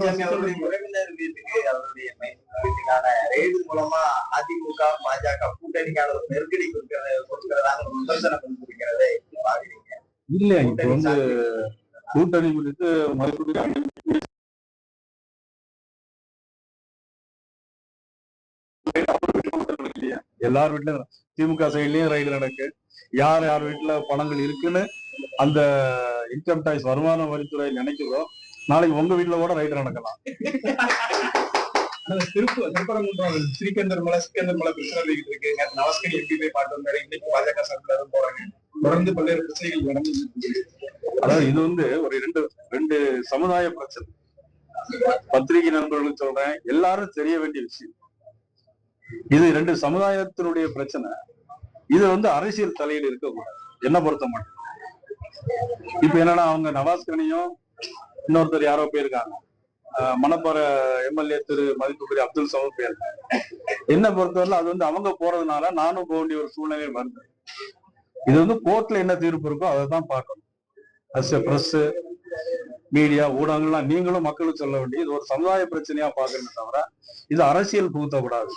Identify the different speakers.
Speaker 1: பழனிசாமி அவருடைய உறவினர் வீட்டுக்கு அவருடைய வீட்டுக்கான மூலமா அதிமுக பாஜக கூட்டணிக்கான ஒரு நெருக்கடி கொடுக்கிறது கொடுக்கிறதாக ஒரு விமர்சனம் கொடுத்திருக்கிறதை எப்படி பாக்குறீங்க.
Speaker 2: இல்ல இப்ப வந்து கூட்டணி குறித்து மறுபடியும் இல்லையா எல்லார் வீட்லயும் திமுக சைட்லயும் ரைடு நடக்கு. யார் யார் வீட்டுல பணங்கள் இருக்குன்னு அந்த இன்கம் டாக்ஸ் வருமான வரித்துறை நினைக்கிறதோ நாளைக்கு உங்க வீட்டுல கூட ரைடு நடக்கலாம்.
Speaker 3: திருப்பூர் திருப்பரங்குன்றம் ஸ்ரீகந்தர் மலை சிக்கந்தர் மலை பிரச்சனை போய்கிட்டு இருக்கு. நேற்று நவஸ்கரி எம்பி போய் பாட்டு வந்தாரு. இன்னைக்கு பாஜக சார்பில் போறாங்க தொடர்ந்து பல்வேறு பிரச்சனைகள் நடந்து
Speaker 2: அதாவது இது வந்து ஒரு ரெண்டு ரெண்டு சமுதாய பிரச்சனை. பத்திரிகை நண்பர்களுக்கு சொல்றேன். எல்லாரும் தெரிய வேண்டிய விஷயம். இது ரெண்டு சமுதாயத்தினுடைய பிரச்சனை. இது வந்து அரசியல் தலையீடு இருக்கக்கூடாது. என்ன பொறுத்த மட்டும். இப்ப என்னன்னா அவங்க நவாஸ்கனியும் இன்னொருத்தர் யாரோ போயிருக்காங்க. ஆஹ் மணப்பாறை எம்எல்ஏ திரு மதிப்புக்குரிய அப்துல் சமத் போயிருக்காங்க. என்ன பொறுத்தவரை அது வந்து அவங்க போறதுனால நானும் போக வேண்டிய ஒரு சூழ்நிலை வருது இது வந்து கோர்ட்ல என்ன தீர்ப்பு இருக்கோ அதை தான் பார்க்கணும். அஸ் பிரஸ் மீடியா ஊடகங்கள்லாம் நீங்களும் மக்களுக்கு சொல்ல வேண்டிய இது ஒரு சமுதாய பிரச்சனையா பாக்குறீங்க தவிர இது அரசியல் புகுத்தக்கூடாது